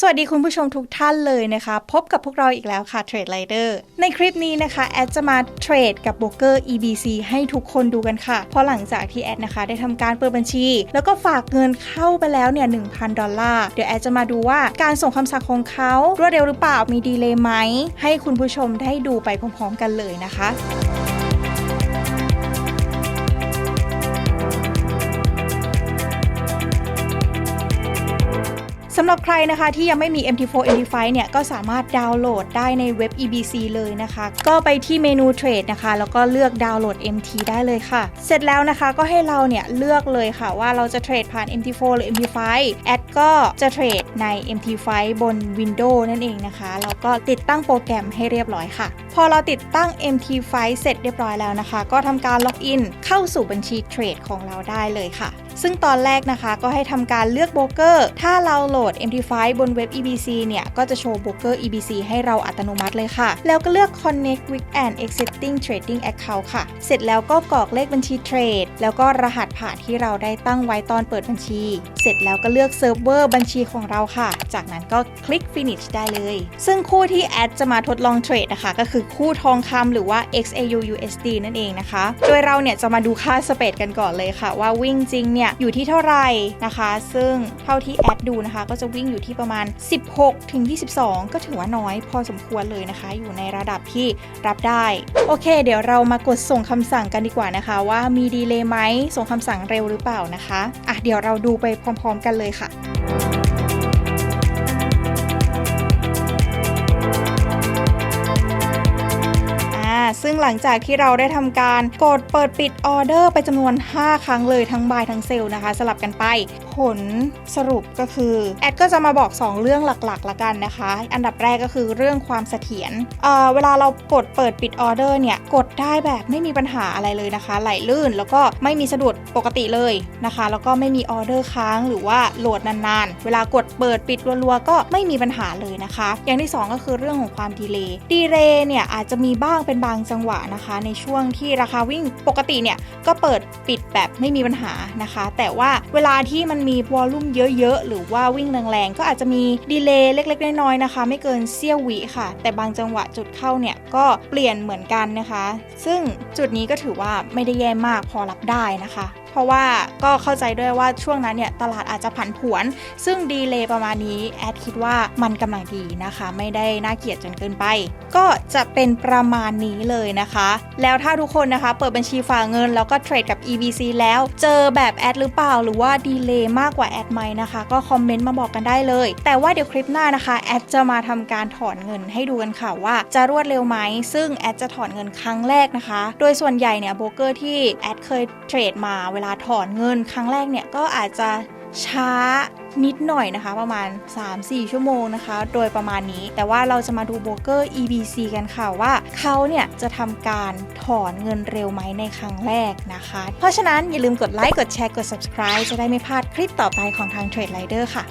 สวัสดีคุณผู้ชมทุกท่านเลยนะคะ พบกับพวกเราอีกแล้วค่ะ Trade Rider ในคลิปนี้นะคะ แอดจะมาเทรดกับโบรกเกอร์ EBC ให้ทุกคนดูกันค่ะ เพราะหลังจากที่แอดนะคะ ได้ทำการเปิดบัญชี แล้วก็ฝากเงินเข้าไปแล้วเนี่ย 1,000 ดอลลาร์ เดี๋ยวแอดจะมาดูว่าการส่งคำสั่งของเขารวดเร็วหรือเปล่ามีดีเลย์ไหม ให้คุณผู้ชมได้ดูไปพร้อมๆ กันเลยนะคะ สำหรับใครนะคะที่ยังไม่มี MT4 MT5 เนี่ยก็สามารถดาวน์โหลดได้ในเว็บ EBC เลยนะคะ ก็ไปที่เมนูเทรดนะคะ แล้วก็เลือกดาวน์โหลด MT ได้เลยค่ะ เสร็จแล้วนะคะก็ให้เราเนี่ยเลือกเลยค่ะว่าเราจะเทรดผ่าน MT4 หรือ MT5 แอดก็จะเทรดใน MT5 บน Windows นั่นเองนะคะแล้วก็ติดตั้งโปรแกรมให้เรียบร้อยค่ะ พอเราติดตั้ง MT5 เสร็จเรียบร้อยแล้วนะคะ ก็ทำการล็อกอินเข้าสู่บัญชีเทรดของเราได้เลยค่ะ ซึ่งตอนแรกนะคะก็ให้ทำการเลือกโบรกเกอร์ ถ้าเราโหลด MT5 บนเว็บ EBC เนี่ย ก็จะโชว์โบรกเกอร์ EBC ให้เราอัตโนมัติเลยค่ะ แล้วก็เลือก Connect with an existing trading account ค่ะ เสร็จแล้วก็กรอกเลขบัญชีเทรด แล้วก็รหัสผ่านที่เราได้ตั้งไว้ตอนเปิดบัญชี เสร็จแล้วก็เลือกเซิร์ฟเวอร์บัญชีของเราค่ะ จากนั้นก็คลิก finish ได้เลย ซึ่งคู่ที่แอดจะมาทดลองเทรดนะคะ ก็คือคู่ทองคำหรือว่า XAU USD นั่นเองนะคะ โดยเราเนี่ยจะมาดูค่าสเปดกันก่อนเลยค่ะ ว่าวิ่งจริงเนี่ยอยู่ที่เท่าไหร่นะคะ ซึ่งเท่าที่แอดดูนะคะ ก็จะวิ่งอยู่ที่ประมาณ 16 ถึง 22 ก็ถือว่าน้อยพอสมควรเลยนะคะ อยู่ในระดับที่รับได้ โอเค เดี๋ยวเรามากดส่งคำสั่งกันดีกว่านะคะ ว่ามีดีเลย์ไหมส่งคำสั่งเร็วหรือเปล่านะคะอะเดี๋ยวเราดูไปพร้อม ๆ กันเลยค่ะ ซึ่งหลังจากที่เราได้ทำการกดเปิดปิดออเดอร์ไปจำนวน 5 ครั้งเลยทั้งบายทั้งเซลล์นะคะ สลับกันไป ผลสรุปก็คือแอดก็จะมาบอก 2 เรื่องหลักๆละกันนะคะ อันดับแรกก็คือเรื่องความเสถียรเเวลาเรากดเปิดปิดออเดอร์เนี่ย กดได้แบบไม่มีปัญหาอะไรเลยนะคะ ไหลลื่นแล้วก็ไม่มีสะดุดปกติเลยนะคะ แล้วก็ไม่มีออเดอร์ค้างหรือว่าโหลดนานๆ เวลากดเปิดปิดรัวๆก็ไม่มีปัญหาเลยนะคะ อย่างที่ 2 ก็คือเรื่องของความดีเลย์ดีเลย์เนี่ยอาจจะมีบ้างเป็นบางจังังหวะนะคะ ในช่วงที่ราคาวิ่งปกติเนี่ยก็เปิดปิดแบบไม่มีปัญหานะคะ แต่ว่าเวลาที่มันมีวอลลุ่มเยอะๆ หรือว่าวิ่งแรงๆ ก็อาจจะมีดีเลย์เล็กๆ น้อยๆนะคะ ไม่เกินเสี้ยววิค่ะ แต่บางจังหวะจุดเข้าเนี่ยก็เปลี่ยนเหมือนกันนะคะ ซึ่งจุดนี้ก็ถือว่าไม่ได้แย่มากพอรับได้นะคะเพราะว่าก็เข้าใจด้วยว่าช่วงนั้นเนี่ยตลาดอาจจะผันผวน ซึ่งดีเลย์ประมาณนี้แอดคิดว่ามันกำลังดีนะคะ ไม่ได้น่าเกลียดจนเกินไป ก็จะเป็นประมาณนี้เลยนะคะ แล้วถ้าทุกคนนะคะ เปิดบัญชีฝากเงิน แล้วก็เทรดกับ EBC แล้ว เจอแบบแอดหรือเปล่าหรือว่าดีเลย์มากกว่าแอดไหมนะคะ ก็คอมเมนต์มาบอกกันได้เลย แต่ว่าเดี๋ยวคลิปหน้านะคะแอดจะมาทำการถอนเงินให้ดูกันค่ะว่าจะรวดเร็วไหมซึ่งแอดจะถอนเงินครั้งแรกนะคะ โดยส่วนใหญ่เนี่ยโบรกเกอร์ที่แอดเคยเทรดมาเวลาถอนเงินครั้งแรกเนี่ยก็อาจจะ ช้านิดหน่อยนะคะ ประมาณ 3-4 ชั่วโมงนะคะ โดยประมาณนี้ แต่ว่าเราจะมาดูโบรกเกอร์ EBC กันค่ะว่าเขาเนี่ยจะทำการถอนเงินเร็วไหมในครั้งแรกนะคะ เพราะฉะนั้นอย่าลืมกดไลค์กดแชร์กด subscribe จะได้ไม่พลาดคลิปต่อไปของทาง Trade Rider ค่ะ